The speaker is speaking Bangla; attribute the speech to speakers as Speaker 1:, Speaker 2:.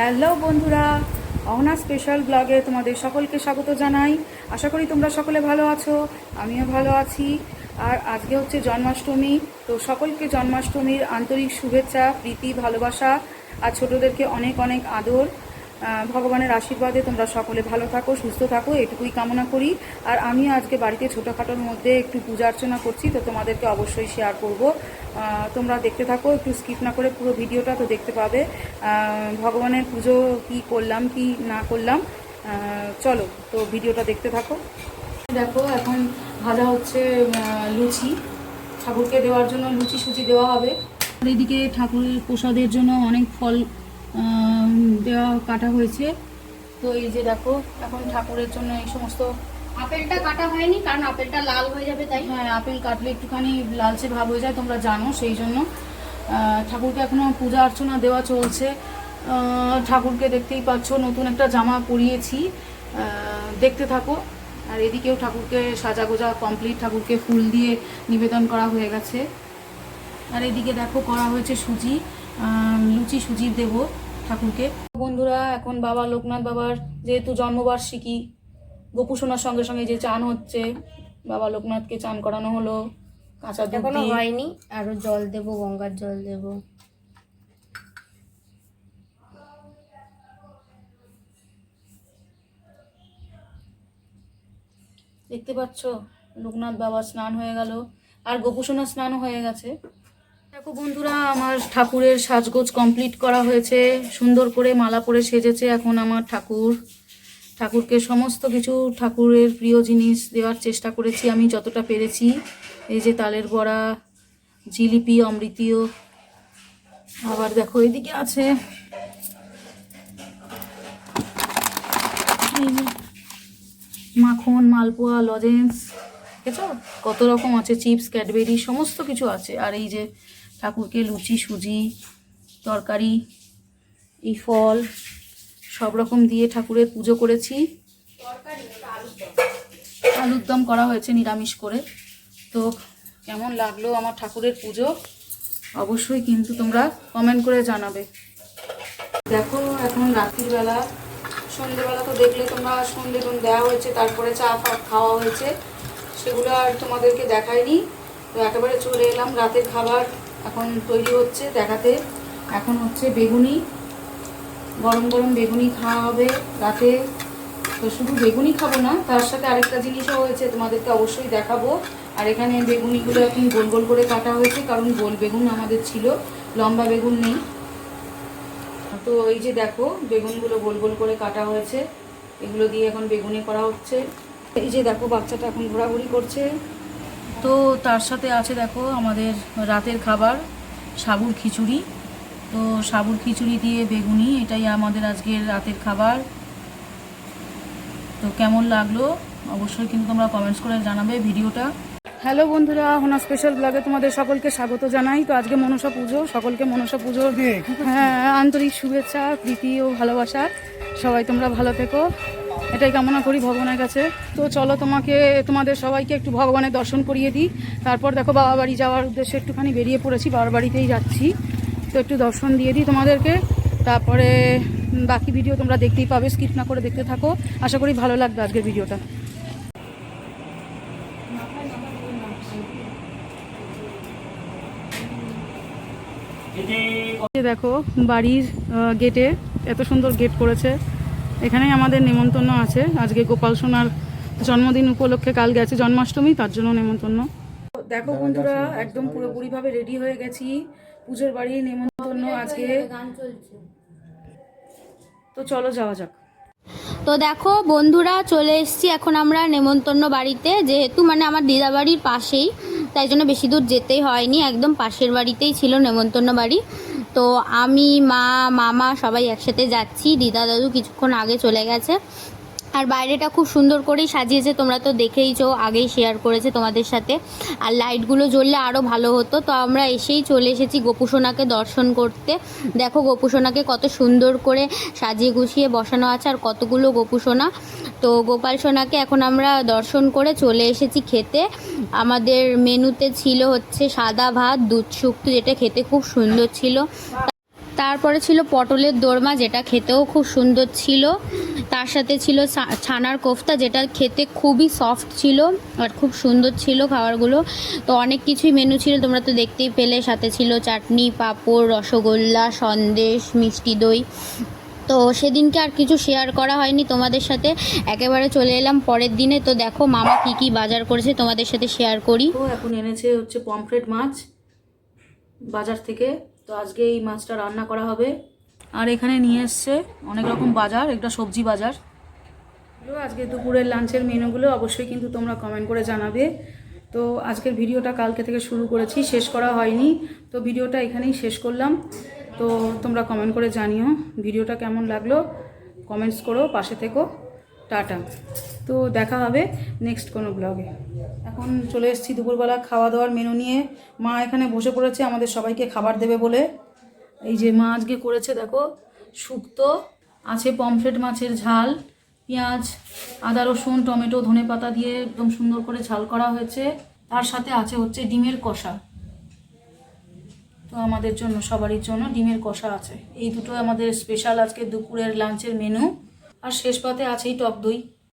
Speaker 1: হ্যালো বন্ধুরা, অহনা স্পেশাল ব্লগে তোমাদের সকলকে স্বাগত জানাই। আশা করি তোমরা সকলে ভালো আছো, আমিও ভালো আছি। আর আজকে হচ্ছে জন্মাষ্টমী, তো সকলকে জন্মাষ্টমীর আন্তরিক শুভেচ্ছা, প্রীতি, ভালোবাসা, আর ছোটোদেরকে অনেক অনেক আদর। ভগবানের আশীর্বাদে তোমরা সকলে ভালো থাকো, সুস্থ থাকো, এটুকুই কামনা করি। আর আমি আজকে বাড়িতে ছোটোখাটোর মধ্যে একটু পূজা অর্চনা করছি, তো তোমাদেরকে অবশ্যই শেয়ার করব। তোমরা দেখতে থাকো, একটু স্কিপ না করে পুরো ভিডিওটা তো দেখতে পাবে। ভগবানের পুজো কি করলাম, কি না করলাম চলো, তো ভিডিওটা দেখতে থাকো। দেখো, এখন ভাজা হচ্ছে লুচি। ঠাকুরকে দেওয়ার জন্য লুচি সুচি দেওয়া হবে। এদিকে ঠাকুরের প্রসাদের জন্য অনেক ফল দেওয়া কাটা হয়েছে। তো এই যে দেখো এখন ঠাকুরের জন্য এই সমস্ত
Speaker 2: আপেলটা কাটা হয়নি কারণ আপেলটা লাল হয়ে যাবে তাই।
Speaker 1: হ্যাঁ আপেল কাটলে একটুখানি লালচে ভাব হয়ে যায় তোমরা জানো সেই জন্য। ঠাকুরকে এখনও পূজা অর্চনা দেওয়া চলছে। ঠাকুরকে দেখতেই পাচ্ছ নতুন একটা জামা পরিয়েছি। দেখতে থাকো। আর এদিকেও ঠাকুরকে সাজা গোজা কমপ্লিট ঠাকুরকে ফুল দিয়ে নিবেদন করা হয়ে গেছে। আর এদিকে দেখো করা হয়েছে সুজি লুচি সুজি দেব ঠাকুরকে। বন্ধুরা এখন বাবা লোকনাথ বাবার যেহেতু জন্মবার্ষিকী গোপু সোনার সঙ্গে সঙ্গে যে চান হচ্ছে বাবা লোকনাথকে চান করানো হলো কাঁচা দুধ এখনও
Speaker 2: হয়নি আরও জল দেব গঙ্গার জল দেব।
Speaker 1: দেখতে পাচ্ছ লোকনাথ বাবা স্নান হয়ে গেল আর গোপুসোনা স্নানও হয়ে গেছে। দেখো বন্ধুরা, আমার ঠাকুরের সাজগোজ কমপ্লিট করা হয়েছে। সুন্দর করে মালা পরে সেজেছে এখন আমার ঠাকুর। ঠাকুরকে সমস্ত কিছু ঠাকুরের প্রিয় জিনিস দেওয়ার চেষ্টা করেছি আমি যতটা পেরেছি। এই যে তালের বড়া, জিলিপি অমৃতীয় আবার দেখো এদিকে আছে। মাখন, মালপোয়া, লজেন্স। দেখেছ কত রকম আছে, চিপস, ক্যাডবেরি, সমস্ত কিছু আছে। আর এই যে ঠাকুরকে লুচি, সুজি, তরকারি, এই ফল সব রকম দিয়ে ঠাকুরের পুজো করেছি। আলুর দম করা হয়েছে নিরামিষ করে। তো কেমন লাগল আমার ঠাকুরের পুজো? অবশ্যই কিন্তু তোমরা কমেন্ট করে জানাবে। দেখো, এখন রাত্রিবেলা সন্ধেবেলা তো দেখলে তোমরা সন্ধে টন দেওয়া হয়েছে, তারপরে চা ফা খাওয়া হয়েছে। সেগুলো আর তোমাদেরকে দেখাইনি। তো একেবারে চলে এলাম রাতের খাবার। এখন তৈরি হচ্ছে দেখাতে। এখন হচ্ছে বেগুনি। গরম গরম বেগুনি খাওয়া হবে রাতে। তো শুধু বেগুনি খাব না, তার সাথে আরেকটা জিনিসও হয়েছে, তোমাদেরকে অবশ্যই দেখাবো। আর এখানে বেগুনিগুলো এখন গোল গোল করে কাটা হয়েছে, কারণ গোল বেগুন আমাদের ছিল, লম্বা বেগুন নেই। তো এই যে দেখো, বেগুনগুলো গোল গোল করে কাটা হয়েছে। এগুলো দিয়ে এখন বেগুনি করা হচ্ছে। এই যে দেখো, বাচ্চাটা এখন ঘোরাঘুরি করছে। তো তার সাথে আছে দেখো আমাদের রাতের খাবার সাবুর খিচুড়ি। তো সাবুর খিচুড়ি দিয়ে বেগুনি এটাই আমাদের আজকের রাতের খাবার। তো কেমন লাগল? অবশ্যই কিন্তু তোমরা কমেন্টস করে জানাবে ভিডিওটা। হ্যালো বন্ধুরা হোনা স্পেশাল ব্লগে তোমাদের সকলকে স্বাগত জানাই। তো আজকে মনসা পুজো সকলকে মনসা পুজো হ্যাঁ আন্তরিক শুভেচ্ছা প্রীতি ও ভালোবাসা। সবাই তোমরা ভালো থেকো। এটাই কামনা করি ভগবানের কাছে। তো চলো তোমাকে, তোমাদের সবাইকে একটু ভগবানের দর্শন করিয়ে দিই। তারপর দেখো বাবা বাড়ি যাওয়ার উদ্দেশ্যে একটুখানি বেরিয়ে পড়েছি, বাবার বাড়িতেই যাচ্ছি। তো একটু দর্শন দিয়ে দিই তোমাদেরকে। তারপরে বাকি ভিডিও তোমরা দেখতেই পাবে স্কিপ না করে দেখতে থাকো। আশা করি ভালো লাগবে আজকের ভিডিওটা দেখো, বাড়ির গেটে এত সুন্দর গেট করেছে। এখানেই আমাদের নেমন্তন্ন আছে। আজকে গোপাল সোনার জন্মদিন উপলক্ষে কাল গেছে জন্মাষ্টমী তার জন্য নেমন্তন্ন। দেখো বন্ধুরা একদম পুরোপুরিভাবে রেডি হয়ে গেছি। পুজোর বাড়ি নেমন্তন্ন আজকে। তো চলো যাওয়া যাক।
Speaker 2: তো দেখো বন্ধুরা চলে এসেছি এখন আমরা নেমন্তন্ন বাড়িতে যেহেতু মানে আমার দিদা বাড়ির পাশেই তাই জন্য বেশি দূর যেতেই হয়নি একদম পাশের বাড়িতেই ছিল নেমন্তন্ন বাড়ি। তো আমি মা মামা সবাই একসাথে যাচ্ছি। দিদা দাদু কিছুক্ষণ আগে চলে গেছে। আর বাইরেটা খুব সুন্দর করেই সাজিয়েছে, তোমরা তো দেখেইছো, আগেই শেয়ার করেছে তোমাদের সাথে। আর লাইটগুলো জ্বললে আরও ভালো হতো, তো আমরা এসেই চলে এসেছি গোপুসোনাকে দর্শন করতে। দেখো গোপুসোনাকে কত সুন্দর করে সাজিয়ে গুছিয়ে বসানো আছে, আর কতগুলো গোপুসোনা। তো গোপাল সোনাকে এখন আমরা দর্শন করে চলে এসেছি খেতে। আমাদের মেনুতে ছিল হচ্ছে সাদা ভাত, দুধ শুক্তো, যেটা খেতে খুব সুন্দর ছিল। তারপরে ছিল পটলের দোরমা, যেটা খেতেও খুব সুন্দর ছিল। তার সাথে ছিল ছানার কোফতা, যেটা খেতে খুবই সফট ছিল আর খুব সুন্দর ছিল খাবারগুলো। তো অনেক কিছুই মেনু ছিল, তোমরা তো দেখতেই পেলে। সাথে ছিল চাটনি, পাঁপড়, রসগোল্লা, সন্দেশ, মিষ্টি দই। তো সেদিনকে আর কিছু শেয়ার করা হয়নি তোমাদের সাথে। একেবারে চলে এলাম পরের দিনে। তো দেখো মামা কি কি বাজার করেছে, তোমাদের সাথে শেয়ার করি।
Speaker 1: এখন এনেছে হচ্ছে পমফ্রেট মাছ বাজার থেকে। তো আজকে এই মাছটা রান্না করা হবে। আর এখানে নিয়ে এসছে অনেক রকম বাজার, একটা সবজি বাজার। আজকে দুপুরের লাঞ্চের মেনুগুলো অবশ্যই কিন্তু তোমরা কমেন্ট করে জানাবে। তো আজকের ভিডিওটা কালকে থেকে শুরু করেছি, শেষ করা হয়নি। তো ভিডিওটা এখানেই শেষ করলাম। তো তোমরা কমেন্ট করে জানিও, ভিডিওটা কেমন লাগল? কমেন্টস করো, পাশে থেকো। টাটা। তো দেখা হবে নেক্সট কোনো ব্লগে এখন চলে এসেছি দুপুরবেলা খাওয়া দাওয়ার মেনু নিয়ে। মা এখানে বসে পড়েছে, আমাদের সবাইকে খাবার দেবে বলে। এই যে মা আজকে করেছে, দেখো, শুক্তো, আছে পমফ্রেট মাছের ঝাল, পেঁয়াজ, আদা, রসুন, টমেটো, ধনে পাতা দিয়ে একদম সুন্দর করে ঝাল করা হয়েছে। তার সাথে আছে হচ্ছে ডিমের কষা। তো আমাদের জন্য, সবারই জন্য ডিমের কষা আছে। এই দুটো আমাদের স্পেশাল আজকে দুপুরের লাঞ্চের মেনু আর শেষ পাতে আছেই টক দই।